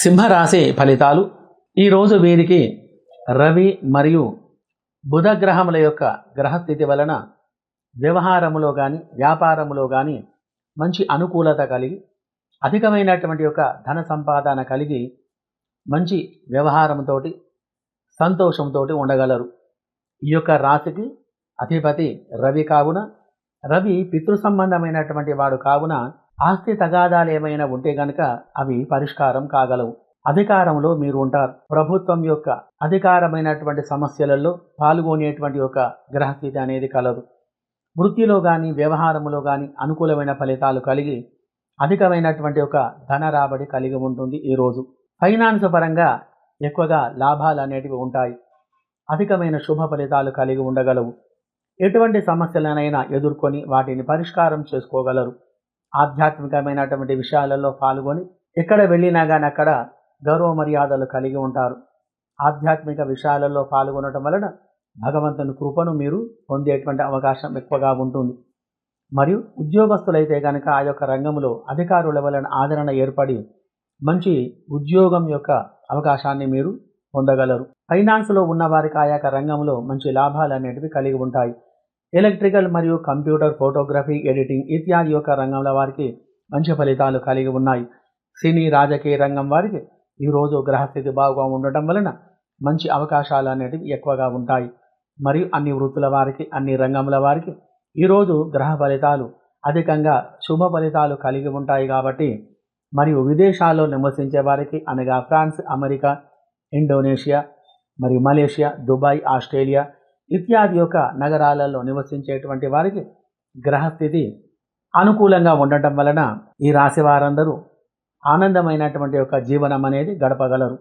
సింహరాశి ఫలితాలు. ఈరోజు వీరికి రవి మరియు బుధ గ్రహముల యొక్క గ్రహస్థితి వలన వ్యవహారములో కానీ వ్యాపారములో కానీ మంచి అనుకూలత కలిగి అధికమైనటువంటి యొక్క ధన సంపాదన కలిగి మంచి వ్యవహారంతో సంతోషంతో ఉండగలరు. ఈ యొక్క రాశికి అధిపతి రవి కావున రవి పితృ సంబంధమైనటువంటి వాడు కావున ఆస్తి తగాదాలు ఏమైనా ఉంటే గనక అవి పరిష్కారం కాగలవు. అధికారంలో మీరు ఉంటారు. ప్రభుత్వం యొక్క అధికారమైనటువంటి సమస్యలలో పాల్గొనేటువంటి ఒక గ్రహస్థితి అనేది కలదు. వృత్తిలో కానీ వ్యవహారంలో కానీ అనుకూలమైన ఫలితాలు కలిగి అధికమైనటువంటి ఒక ధన రాబడి కలిగి ఉంటుంది ఈరోజు ఫైనాన్స్ పరంగా ఎక్కువగా లాభాలు అనేటివి ఉంటాయి. అధికమైన శుభ ఫలితాలు కలిగి ఉండగలవు. ఎటువంటి సమస్యలనైనా ఎదుర్కొని వాటిని పరిష్కారం చేసుకోగలరు. ఆధ్యాత్మికమైనటువంటి విషయాలలో పాల్గొని ఎక్కడ వెళ్ళినా కానీ అక్కడ గౌరవ మర్యాదలు కలిగి ఉంటారు. ఆధ్యాత్మిక విషయాలలో పాల్గొనటం వలన భగవంతుని కృపను మీరు పొందేటువంటి అవకాశం ఎక్కువగా ఉంటుంది. మరియు ఉద్యోగస్తులైతే కనుక ఆ యొక్క రంగంలో అధికారుల వలన ఆదరణ ఏర్పడి మంచి ఉద్యోగం యొక్క అవకాశాన్ని మీరు పొందగలరు. ఫైనాన్స్లో ఉన్న వారికి ఆ యొక్క రంగంలో మంచి లాభాలు అనేటివి కలిగి ఉంటాయి. ఎలక్ట్రికల్ మరియు కంప్యూటర్ ఫోటోగ్రఫీ ఎడిటింగ్ ఇత్యాది యొక్క రంగంలో వారికి మంచి ఫలితాలు కలిగి ఉన్నాయి. సినీ రాజకీయ రంగం వారికి ఈరోజు గ్రహస్థితి బాగా ఉండటం వలన మంచి అవకాశాలు అనేటివి ఎక్కువగా ఉంటాయి. మరియు అన్ని వృత్తుల వారికి అన్ని రంగముల వారికి ఈరోజు గ్రహ ఫలితాలు అధికంగా శుభ ఫలితాలు కలిగి ఉంటాయి కాబట్టి మరియు విదేశాల్లో నివసించే వారికి అనగా ఫ్రాన్స్ అమెరికా ఇండోనేషియా మరియు మలేషియా దుబాయ్ ఆస్ట్రేలియా ఇత్యాది యొక్క నగరాలలో నివసించేటువంటి వారికి గ్రహస్థితి అనుకూలంగా ఉండటం వలన ఈ రాశి వారందరూ ఆనందమైనటువంటి యొక్క జీవనం అనేది గడపగలరు.